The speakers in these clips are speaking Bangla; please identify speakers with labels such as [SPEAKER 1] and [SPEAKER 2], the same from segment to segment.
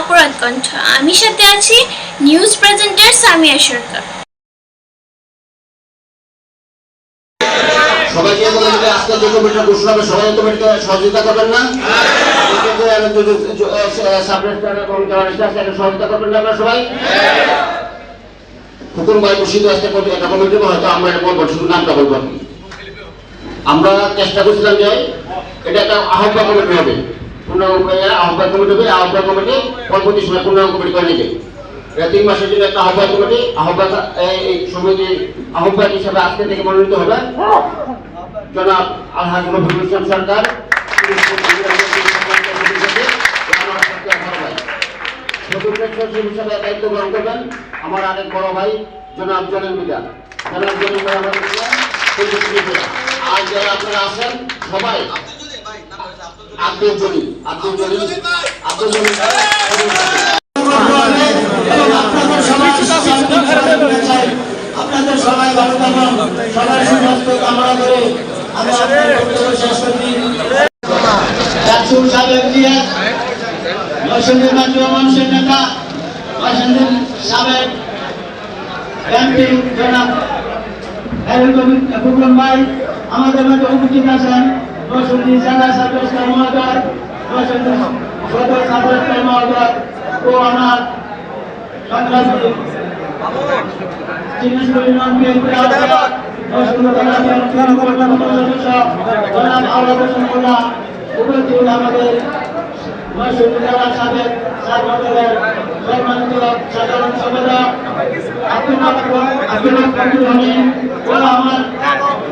[SPEAKER 1] অপরাধ কণ্ঠ। আমি সাথে আছি নিউজ প্রেজেন্টার সামিয়া সরকার।
[SPEAKER 2] সহযোগিতা করবেন না? সবাই? ভাই আসতে আমরা আমরা চেষ্টা করছিলাম যে এটা একটা আহ্বান কমিটি হবে। পূর্ণাঙ্গ আহ্বান কমিটি হবে আহ্বান কমিটি পরবর্তী সময় পূর্ণাঙ্গ কমিটি করে নেবে। তিন মাসের জন্য একটা আহ্বান কমিটি আহ্বান এই- সমিতির আহ্বান হিসাবে আজকে থেকে মনোনীত হবে। জনাব আলহাজ সরকার হিসাবে দায়িত্ব গ্রহণ করবেন। আমার আরেক বড় ভাই, জনাব জলিল মিদা জনাব জলিল আর যারা আপনারা আছেন, সবাই আব্দুল জলিল আব্দুল জলিল আব্দুল জলিল
[SPEAKER 3] আপনাদের সবাই আপনাদের ভালো থাকুন, সবাই সুস্বাস্থ্য কামনা করে আমি আপনার বক্তব্য শেষ করছি। রাসুল সাহেব জিয়া নরসিংদীর মাটি মানুষের নেতা, নরসিংদীর সাবেক এমপি জনাব এরুল কবির ভাই, আমাদের মধ্যে উপস্থিত আছেন। নরসিংদী জেলা সার্ভিস মহোদয় নরসিংদী সদর সার্ভিস মহোদয়, ও আমার সংগ্রামী জিনিস পরিমাণ উপস্থিত আমাদের সাবেক সার্বজনীন সম্মানিত সাধারণ সম্পাদক আব্দুল আব্দুল ও আমার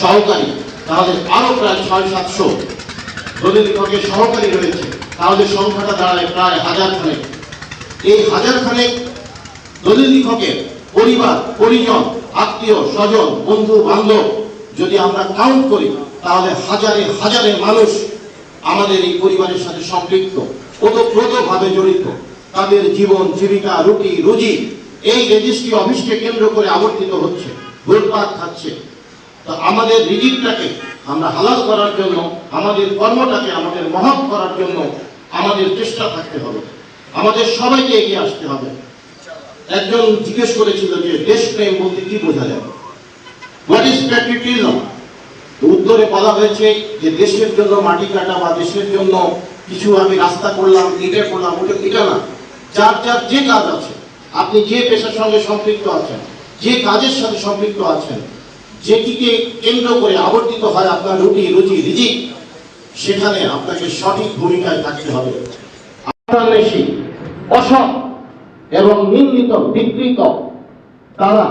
[SPEAKER 2] সহকারী তাহলে আরও প্রায় ছয় সাতশো দলিল লেখকের সহকারী রয়েছে। তাহলে সংখ্যাটা দাঁড়ায় প্রায় হাজার খানেক। এই হাজার খানেক দলিল লেখকের পরিবার, পরিজন, আত্মীয়, স্বজন, বন্ধু, বান্ধব যদি আমরা কাউন্ট করি, তাহলে হাজারে হাজারে মানুষ আমাদের এই পরিবারের সাথে সম্পৃক্ত, ওতপ্রোতভাবে জড়িত। তাদের জীবন, জীবিকা, রুটি, রুজি এই রেজিস্ট্রি অফিসকে কেন্দ্র করে আবর্তিত হচ্ছে, ঘুরপাক খাচ্ছে। আমাদের রিজিকটাকে আমরা হালাল করার জন্য, আমাদের কর্মটাকে আমাদের মহৎ করার জন্য আমাদের চেষ্টা থাকতে হবে। আমাদের সবাইকে এগিয়ে আসতে হবে। একজন জিজ্ঞেস করেছিল যে দেশপ্রেম বলতে কি বোঝা যায় হোয়াট ইজ প্যাট্রিয়টিজম তো উত্তরে বলা হয়েছে যে, দেশের জন্য মাটি কাটা বা দেশের জন্য কিছু আমি রাস্তা করলাম এটা করলাম, ওটা এটা না। যার যার যে কাজ আছে, আপনি যে পেশার সঙ্গে সম্পৃক্ত আছেন, যে কাজের সাথে সম্পৃক্ত আছেন যেটিকে কেন্দ্র করে আবর্তিত হয় আপনার রুটি রুচি রিজিক সেখানে আপনাকে সঠিক ভূমিকায় থাকতে হবে। বেশি অসৎ এবং নিন্দিত, বিকৃত, তারা